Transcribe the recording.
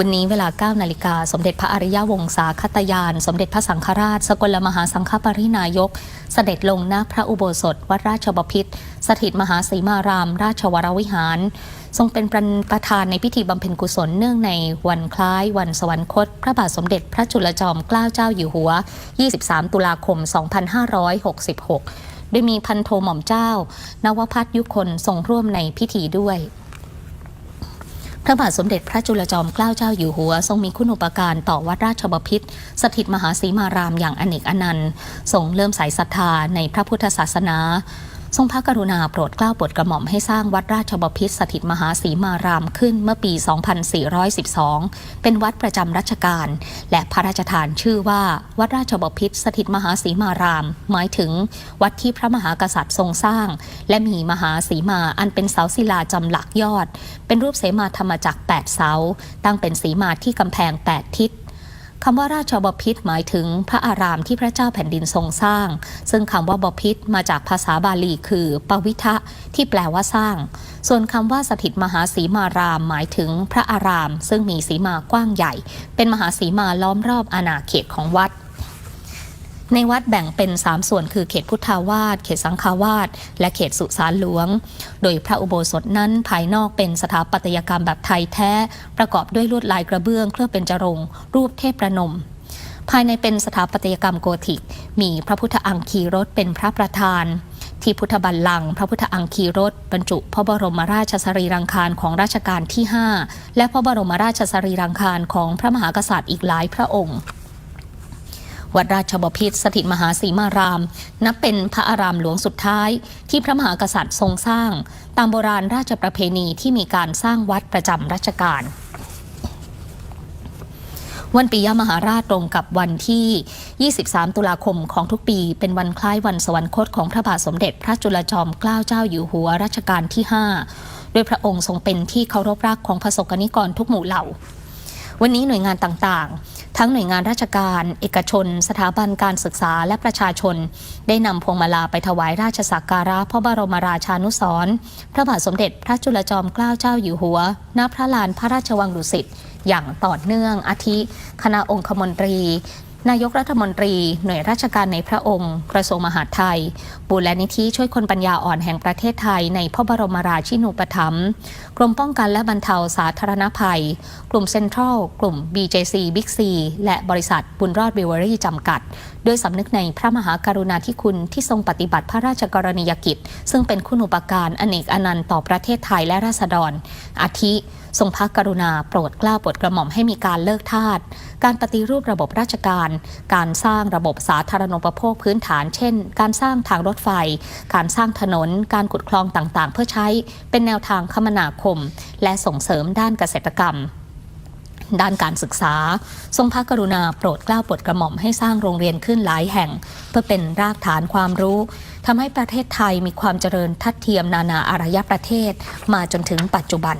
วันนี้เวลา 9 นาฬิกา สมเด็จพระอริยวงศาคตยาน สมเด็จพระสังฆราช สกลมหาสังฆปรินายก เสด็จลงหน้าพระอุโบสถ วัดราชบพิตรสถิตมหาสีมาราม ราชวรวิหาร ทรงเป็นประธานในพิธีบำเพ็ญกุศลเนื่องในวันคล้าย วันสวรรคต พระบาทสมเด็จพระจุลจอมเกล้าเจ้าอยู่หัว 23 ตุลาคม 2566 โดยมีพันโทหม่อมเจ้านวพัฒยุคนทรงร่วมในพิธีด้วย ระบาทสมเด็จพระจุลจอมเกล้าเจ้าอยู่หัว ทรงมีคุณูปการต่อวัดราชบพิตรสถิตมหาสีมารามอย่างอเนกอนันต์ทรงเริ่มสายศรัทธาในพระพุทธศาสนา ทรงพระกรุณาโปรดเกล้าโปรดกระหม่อมให้สร้างวัดราชบพิตรสถิตมหาสีมารามขึ้นเมื่อปี 2412 เป็นวัดประจำรัชกาล และพระราชทานชื่อว่าวัดราชบพิตรสถิตมหาสีมาราม หมายถึง วัดที่พระมหากษัตริย์ทรงสร้าง และมีมหาสีมาอันเป็นเสาศิลาจำหลักยอด เป็นรูปเสมาธรรมจักร8เสา ตั้งเป็นสีมาที่กำแพง 8 ทิศ คำว่าราชบพิตรหมายถึงพระอารามที่พระเจ้าแผ่นดินทรงสร้าง ซึ่งคำว่าบพิตรมาจากภาษาบาลีคือ ปวิทะที่แปลว่าสร้าง ส่วนคำว่าสถิตมหาสีมาราม หมายถึงพระอาราม ซึ่งมีสีมากว้างใหญ่ เป็นมหาสีมาล้อมรอบอาณาเขตของวัด ในวัดแบ่งเป็น 3 ส่วนคือเขตพุทธาวาสเขตสังฆาวาสและเขตสุสานหลวง โดยพระอุโบสถนั้นภายนอกเป็นสถาปัตยกรรมแบบไทยแท้ ประกอบด้วยลวดลายกระเบื้อง เคลือบเป็นจรงรูปเทพประนม ภายในเป็นสถาปัตยกรรมโกธิก มีพระพุทธอังคีรถเป็นพระประธาน ที่พุทธบัลลังก์พระพุทธอังคีรถบรรจุพระบรมราชสรีรังคารของรัชกาลที่ 5 และพระบรมราชสรีรังคารของพระมหากษัตริย์อีกหลายพระองค์ วัดราชบพิตรสถิตมหาสีมาราม นับเป็นพระอารามหลวงสุดท้าย ที่พระมหากษัตริย์ทรงสร้าง ตามโบราณราชประเพณีที่มีการสร้างวัดประจำรัชกาลวันปิยมหาราชตรงกับวันที่ 23 ตุลาคมของทุกปี เป็นวันคล้ายวันสวรรคตของพระบาทสมเด็จพระจุลจอมเกล้าเจ้าอยู่หัวรัชกาลที่ 5 โดยพระองค์ทรงเป็นที่เคารพรักของพระสกนิกรทุกหมู่เหล่า วันนี้หน่วยงานต่างๆ ทั้งหน่วยงานราชการ เอกชน สถาบันการศึกษาและประชาชน ได้นำพวงมาลาไปถวายราชสักการะพระบรมราชานุสรพระบาทสมเด็จพระจุลจอมเกล้าเจ้าอยู่หัว ณ พระลานพระราชวังดุสิตอย่างต่อเนื่องอาทิ คณะองคมนตรี นายกรัฐมนตรี หน่วยราชการในพระองค์ กระทรวงมหาดไทยบูรณิธิช่วยคนปัญญาอ่อนแห่งประเทศไทยในพระบรมราชินูปถัมภ์กรมป้องกันและบรรเทาสาธารณภัย กลุ่มเซ็นทรัล กลุ่ม BJC Big C และบริษัทบุญรอดบิวเวอรี่จำกัด ด้วยสำนึกในพระมหากรุณาธิคุณที่ทรงปฏิบัติพระราชกรณียกิจ ซึ่งเป็นคุณูปการอเนกอนันต์ต่อประเทศไทยและราษฎรอาทิ ทรงพระกรุณาโปรดเกล้าโปรดกระหม่อมให้มีการเลิกทาส การปฏิรูประบบราชการ การสร้างระบบสาธารณูปโภคพื้นฐาน เช่น การสร้างทางรถไฟ การสร้างถนน การขุดคลองต่างๆ เพื่อใช้เป็นแนวทางคมนาคม และส่งเสริมด้านเกษตรกรรมด้านการศึกษา ทรงพระกรุณาโปรดเกล้าโปรดกระหม่อมให้สร้างโรงเรียนขึ้นหลายแห่ง เพื่อเป็นรากฐานความรู้ทำให้ประเทศไทยมีความเจริญทัดเทียมนานาอารยประเทศมาจนถึงปัจจุบัน